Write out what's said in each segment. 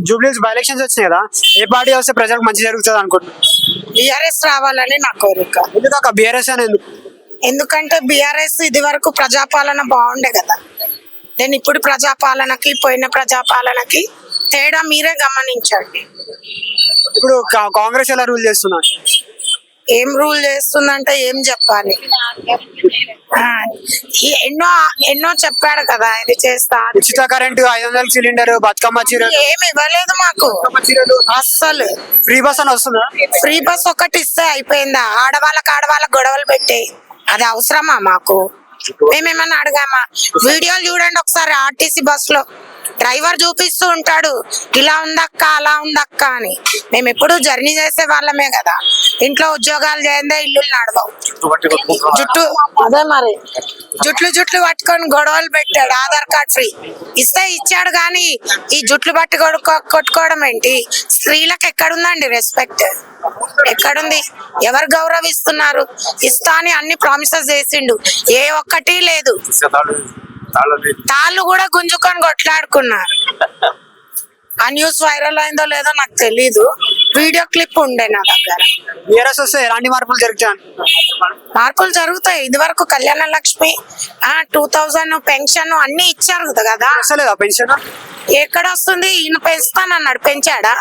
Jubilees by elections వచ్చినాయి కదా ఏ party వస్తే ప్రజలకు మంచి జరుగుతుంది అనుకుంటున్నాను బీఆర్ఎస్ రావాలని నా కోరిక. ఎందుకు ఒక బీఆర్ఎస్ అని ఎందుకు? ఎందుకంటే బీఆర్ఎస్ ఇది వరకు ప్రజాపాలన బాగుండే కదా. నేను ఇప్పుడు ప్రజాపాలనకి పోయిన ప్రజాపాలనకి తేడా మీరే గమనించండి. ఇప్పుడు కా- కాంగ్రెస్ ఎలా రూల్ చేస్తున్నారు? ఏం రూల్ చేస్తుందంటే ఏం చెప్పాలి? ఎన్నో ఎన్నో చెప్పాడు కదా ఇది చేస్తా ఉచిత కరెంటు ఐదు వందల సిలిండర్ బతుకమ్మ చీర ఏమి ఇవ్వలేదు మాకు. అస్సలు. ఫ్రీ బస్ అని వస్తుందా? ఫ్రీ బస్ ఒకటి ఇస్తే అయిపోయిందా? ఆడవాళ్ళకి ఆడవాళ్ళకి గొడవలు పెట్టి. అది అవసరమా మాకు? మేమేమన్నా అడగామా? వీడియోలు చూడండి ఒకసారి ఆర్టీసీ బస్లో. డ్రైవర్ చూపిస్తూ ఉంటాడు. ఇలా ఉందక్క అలా ఉందక్క అని. మేము ఎప్పుడు జర్నీ చేసే వాళ్ళమే కదా. ఇంట్లో ఉద్యోగాలు చేయందే ఇల్లు నడవవు. జుట్టు అదే మరి. జుట్లు జుట్లు పట్టుకొని గొడవలు పెట్టాడు ఆధార్ కార్డ్ ఫ్రీ. ఇస్తే ఇచ్చాడు కానీ ఈ జుట్లు పట్టి కొట్టుకోవడం ఏంటి? స్త్రీలకు ఎక్కడుందండి రెస్పెక్ట్ ఎక్కడుంది? ఎవరు గౌరవిస్తున్నారు? ఇస్తా అని అన్ని ప్రామిసెస్ చేసిండు. ఏ ఒక్కటి లేదు. తాళ్ళు కూడా గుంజుకొని కొట్లాడుకున్నారు. ఆ న్యూస్ వైరల్ అయిందో లేదో నాకు తెలీదు. వీడియో క్లిప్ ఉండే నా దగ్గర. బీఆర్ఎస్ వస్తే ఎలాంటి మార్పులు జరుగుతాయి మార్పులు జరుగుతాయి. ఇది వరకు కళ్యాణ లక్ష్మి ఆ టూ థౌజండ్ పెన్షన్ అన్ని ఇచ్చారు కదా వస్తలేదా పెన్షన్? ఎక్కడ వస్తుంది? ఈయన పెంచుతానన్నాడు పెంచాడా?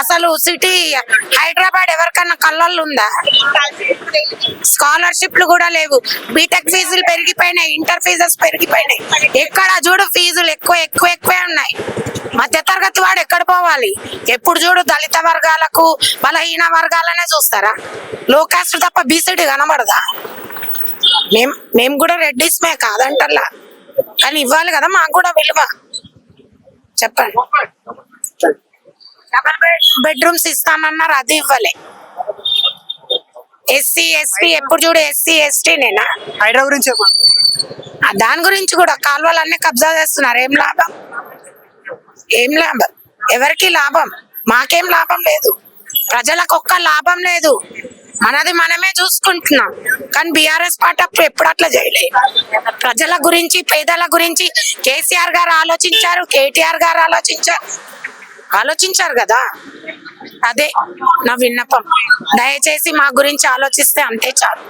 అసలు సిటీ హైదరాబాద్ ఎవరికన్నా కళ్ళల్లో ఉందా? స్కాలర్షిప్లు కూడా లేవు. బీటెక్ ఫీజులు పెరిగిపోయినాయి ఇంటర్ ఫీజెస్ పెరిగిపోయినాయి. ఎక్కడ చూడు ఫీజులు ఎక్కువ ఎక్కువ ఎక్కువే ఉన్నాయి. పోవాలి ఎప్పుడు చూడు దళిత వర్గాలకు బలహీన వర్గాలనే చూస్తారా? లో కాస్ట్ తప్ప బీసీడీ కనబడదా? మేం మేము కూడా రెడ్డిస్మే కాదంటల్లా. కానీ ఇవ్వాలి కదా మాకు కూడా విలువ. చెప్పండి. డబల్ బెడ్ బెడ్రూమ్స్ ఇస్తానన్నారు అది ఇవ్వలే. ఎస్సీ ఎస్టీ ఎప్పుడు చూడు ఎస్సీ ఎస్టీ నేనా? హైడ్రా గురించి దాని గురించి కూడా కాలువలన్నీ కబ్జా చేస్తున్నారు. ఏం లాభం? ఏం లాభం? ఎవరికి లాభం? మాకేం లాభం లేదు. ప్రజలకు ఒక్క లాభం లేదు. మనది మనమే చూసుకుంటున్నాం. కానీ బీఆర్ఎస్ పార్టీ అప్పుడు ఎప్పుడు అట్లా చేయలేదు ప్రజల గురించి పేదల గురించి కేసీఆర్ గారు ఆలోచించారు కేటీఆర్ గారు ఆలోచించారు. ఆలోచించారు కదా? అదే నా విన్నపం. దయచేసి మా గురించి ఆలోచిస్తే అంతే చాలు.